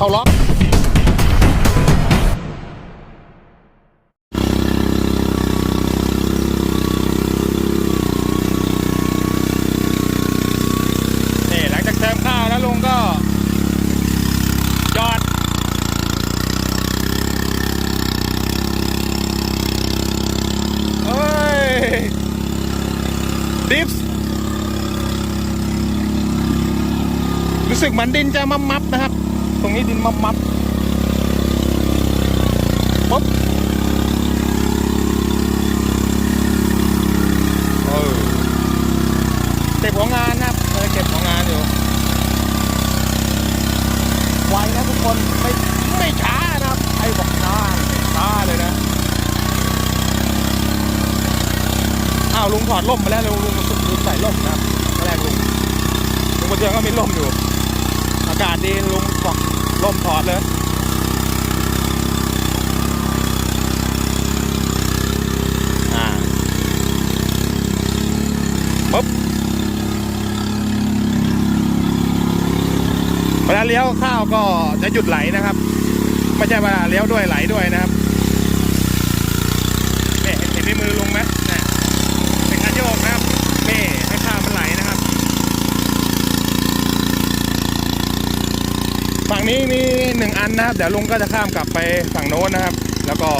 เข้าล็อกนี่หลังจากเติมข้าวแล้วลุงก็จอด เอ้ย ดิฟส์รู้สึกเหมือนดินจะมับมับนะครับ รงนี้ดินมับมับปุ๊บเออเก็บของงานนะเออเก็บของงานอยู่ ไวนะทุกคนไม่ไม่ช้านะครับไอ้บอกช้าช้าเลยนะอ้าวลุงถอดร่มมาแล้วลุงลุงลุงใส่ร่มนะครับแรกลุงลุงบนเรือก็มีร่มอยู่ อากาศดีลุง ล่มถอดเลยอ่าปุ๊บเวลาเลี้ยวข้าวก็จะหยุดไหลนะครับ ไม่ใช่เวลาเลี้ยวด้วยไหลด้วยนะครับเนี่ยเห็นเห็นในมือลุงไหมเนี่ย เป็นการโยกนะครับนี่ให้ข้าวมันไหลนะครับ ฝั่ง นี้มีหนึ่งอันนะครับ เดี๋ยวลุงก็จะข้ามกลับไปฝั่งโน้นนะครับ แล้วก็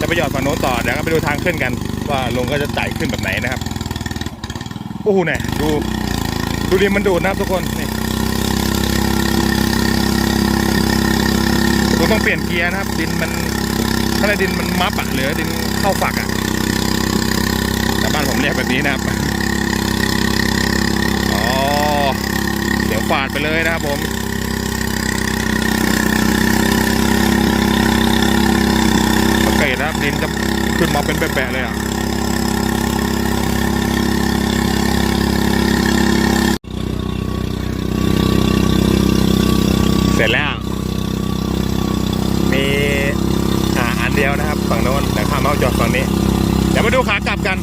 จะไปหยอดฝั่งโน้นต่อเดี๋ยวก็ไปดูทางขึ้นกัน ว่าลุงก็จะไต่ขึ้นแบบไหนนะครับโอ้โหเนี่ยดูดูดินมันดูดนะครับทุกคนนี่ลุงต้องเปลี่ยนเกียร์นะครับ ดินมันถ้าในดินมันมับอะหรือดินเข้าฝักอะชาวบ้านผมเรียกแบบนี้นะครับอ๋อเสียงฝาดไปเลยนะครับผมสังเกตนะ ครับดินจะขึ้นมาเป็นแปะๆเลยอะเสร็จแล้ว มีอ่าอันเดียวนะครับ ฝั่งโน้นแต่ข้ามเอาจอดฝั่งนี้ เดี๋ยวมาดูขากลับกัน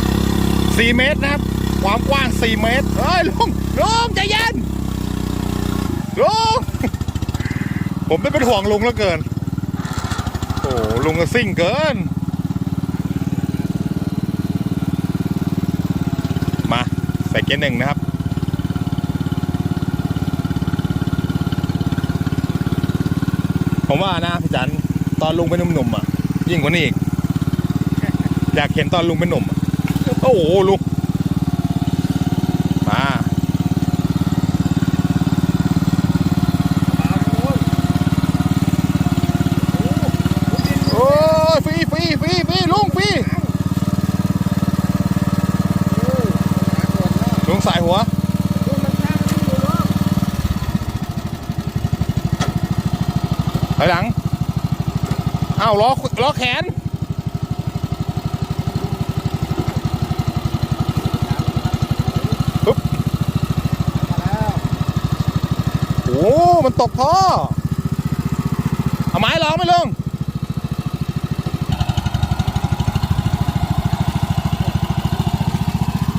4เมตรนะครับ ความกว้าง 4 เมตรเฮ้ยลุงลุงใจเย็นลุง ผมไม่เป็นห่วงลุงแล้วเกิน โอ้ลุงก็ซิ่งเกิน มาใส่เกียร์หนึ่งนะครับผมว่านะพี่จันตอนลุงเป็นหนุ่มๆอะ ยิ่งกว่านี้อีก อยากเห็นตอนลุงเป็นหนุ่ม โอ้โหลุงมาโอ้ยฟรีฟรีฟรีฟรีลุงฟรีลุง สายหัวถอยหลัง อ้าวล้อล้อแขน ปึ๊บโอ้ มันตกท่อ เอาไม้ลอไหมลุง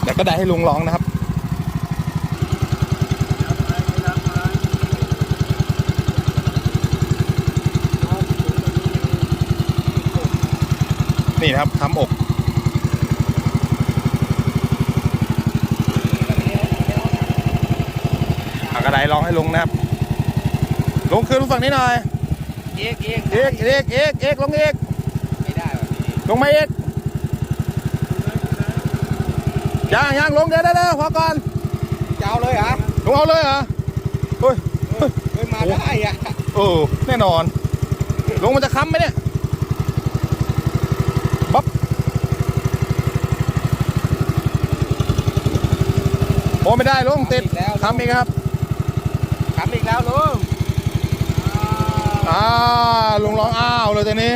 เดี๋ยวก็ได้ให้ลุงลองนะครับ นี่นะครับทำอกเอากระไดลองให้ลุงนะครับ ลงคืนลุงฝั่งนี้หน่อยเอกเอกเอกเอกเอกเอกลงเอกไม่ได้ว่ะพี่ลงมาเอกย่างย่างลงเดี๋ยวเดี๋ยวเดี๋ยวพอก่อนจะเอาเลยเหรอลุงเอาเลยเหรอเฮ้ยเฮ้ยมาได้อะเออแน่นอนลุงมันจะค้ำไหมเนี่ยบ๊อบโอ้ไม่ได้ลุงติดอีกแล้วค้ำอีกครับทำอีกแล้วลุงอ่าลุงร้องอ้าวเลยตอนนี้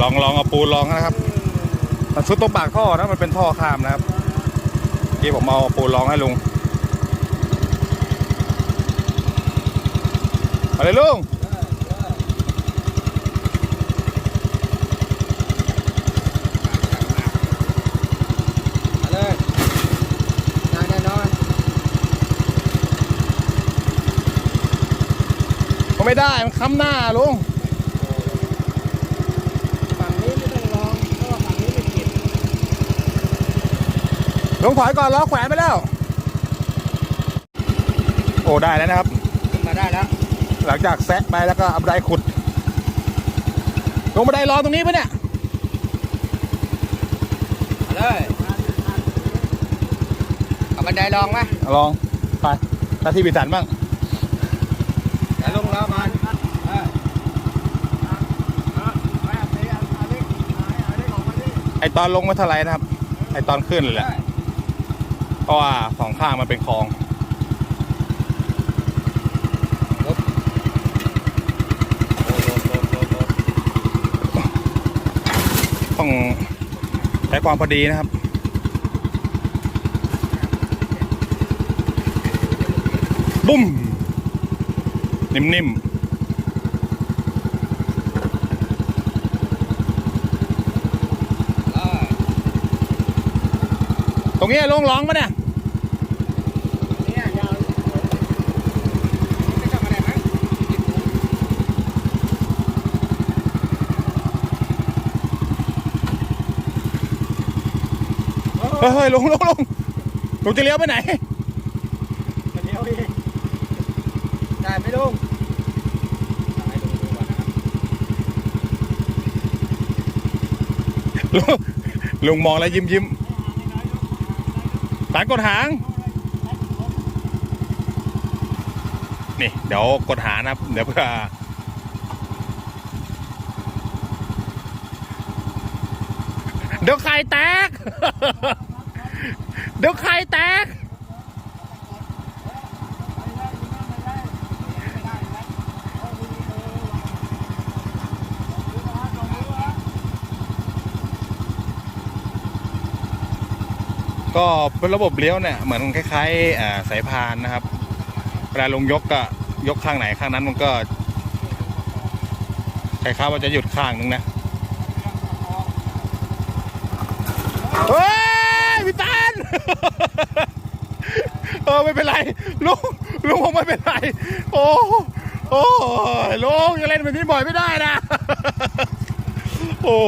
ลองลองเอาปูนลองนะครับ มันชุดตรงปากท่อนะมันเป็นท่อข้ามนะครับที่ผมเอาปูนลองให้ลุงเอาเลยลุง ก็ ไม่ได้ มันค้ำหน้าลุงฝั่งนี้ไม่ต้องลองเพราะว่าฝั่งนี้ไม่ติดลุงถอยก่อนล้อแขวนไปแล้ว โอ้ได้แล้วนะครับ ขึ้นมาได้แล้ว หลังจากแซะไปแล้วก็เอาบันไดขุด ลงบันไดรอตรงนี้ปะเนี่ย มาเลย เอาบันไดลองไหมลองไปหน้าที่พิสันบ้างแต่ ลงแล้วมันไอตอนลงม่เท่าไรนะครับ ไอตอนขึ้นเลยแหละ เพราะว่าสองข้างมันเป็นคลองต้องใช้ความพอดีนะครับบุ้ม นิ่มเออๆตรงนี้ลงร้องปะเนี่ยเนี่ยาวไม่ต้องอะไรมั้งติดหูเฮ้ยลงลงลงลงจะเลี้ยวไปไหนจะเดี๋ยวอีกได้ไหมลุงให้ลุงดูก่อนนะครับ ลุงลุงมองแล้วยิ้มยิ้มสายกดหาง นี่เดี๋ยวกดหางนะครับ เดี๋ยวเพื่อเดี๋ยวไข่แตก เดี๋ยวไข่แตก ก็ระบบเลี้ยวเนี่ยเหมือนคล้ายๆสายพานนะครับเวลาลงยกก็ยกข้างไหนข้างนั้นมันก็คล้ายๆว่าจะหยุดข้างนึงนะเฮ้ยพี่ตานเออไม่เป็นไรลุงลุงผมไม่เป็นไร โอ้โอ้ยลุงอย่าเล่นแบบนี้บ่อยไม่ได้นะ โอ้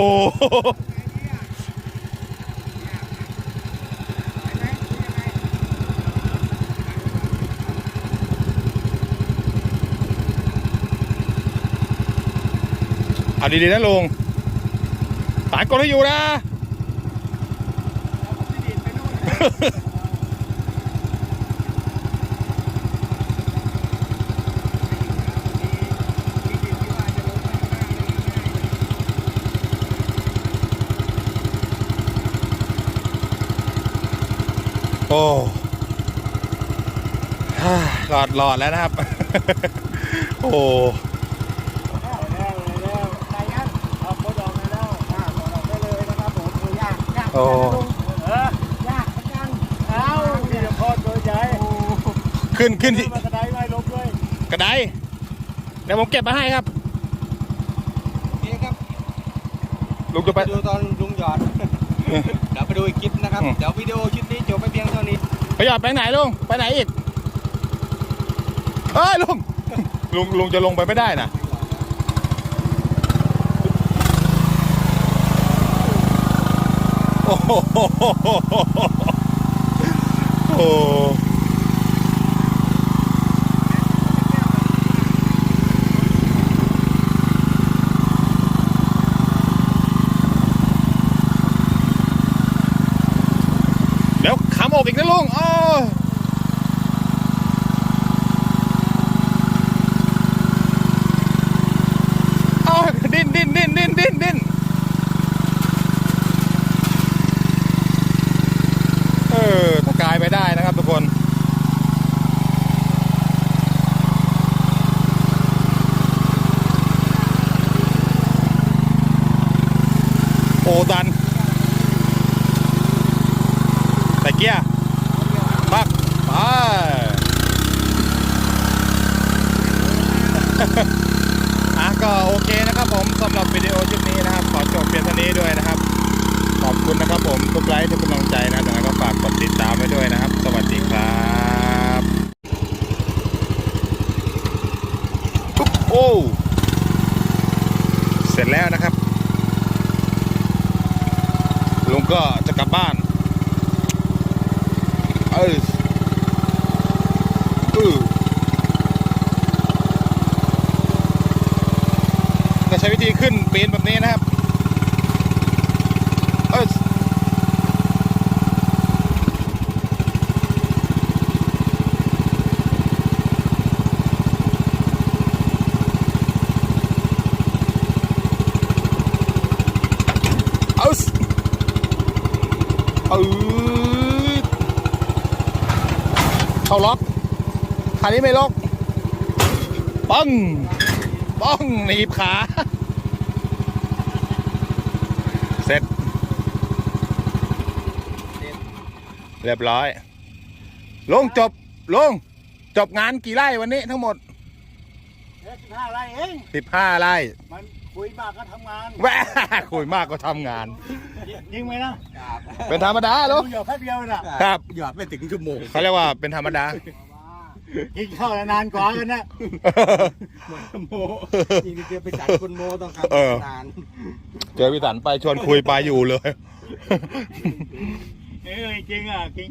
เอาดีๆนะลุงสายกดให้อยู่นะโอ้ฮ่ารอดรอดแล้วนะครับ โอ้ ยากโอ้เออยากเหมือนกันเอาพี่จะพอตัวใหญ่โอ้ขึ้นขึ้นที่มากระไดไว้ลบเลยกระไดเดี๋ยวผมเก็บมาให้ครับนี่ครับลุงจะไปไปดูตอนลุงหยอดเดี๋ยวไปดูอีกคลิปนะครับอืมเดี๋ยววิดีโอชุดนี้จบไปเพียงเท่านี้ไปหยอดไปไหนลุงไปไหนอีกเอ้ยลุงลุงลุงจะลงไปไม่ได้นะ โอ้ กียร์ปักไปอะก็โอเคนะครับผมสำหรับวิดีโอชุดนี้นะครับ ขอจบเพียงเท่านี้ด้วยนะครับ ขอบคุณนะครับผมทุกไลค์ทุกกำลังใจนะแล้วก็ฝากกดติดตามไว้ด้วยนะครับ สวัสดีครับโอ้เสร็จแล้วนะครับลุงก็จะกลับบ้าน จะใช้วิธีขึ้นปีนแบบนี้นะครับ เออเอาสเออ เข้าล็อกคันนี้ไม่ล็อกปังปังหนีบขา เสร็จ เรียบร้อย ลงจบ ลง จบงานกี่ไร่วันนี้ทั้งหมดเอ๊ะสิบห้าไร่เอง15ไร่มัน คุยมากก็ทำงานแหวะคุยมากก็ทำงาน ยิงไหมนะเป็นธรรมดาลูกหยอกแป๊บเดียวน่ะครับหยอดไม่ถึงชั่วโมงเขาเรียกว่าเป็นธรรมดากินข้าวนานกว่ากันนะโมจริงๆเจอไปจัดคนโมต้องเออทำนานเจอพี่สันไปชวนคุยไปอยู่เลยเออจริงอะจริง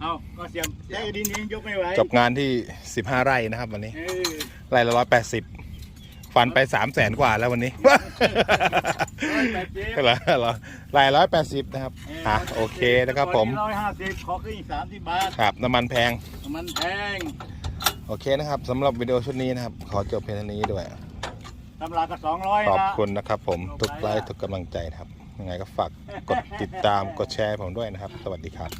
เอาก็เสียมใช้ดินเองยกไม่ไหวจบงานที่ 15 ไร่นะครับวันนี้เออไร่ละร้อยแปดสิบ ฟันไปสามแสนกว่าแล้ววันนี้ 180 เหรอเหรอไร่ร้อยแปดสิบนะครับอะโอเคนะครับผม ร้อยห้าสิบขอขึ้นอีกสามสิบบาท ครับน้ำมันแพง มันแพงโอเคนะครับสำหรับวิดีโอชุดนี้นะครับ ขอจบเพียงเท่านี้ด้วย ตำราก็สองร้อยขอบนะคุณนะครับผมทุกไลค์ทุกกำลังใจนะครับยังไงก็ฝากกดติดตามกดแชร์ผมด้วยนะครับ สวัสดีครับ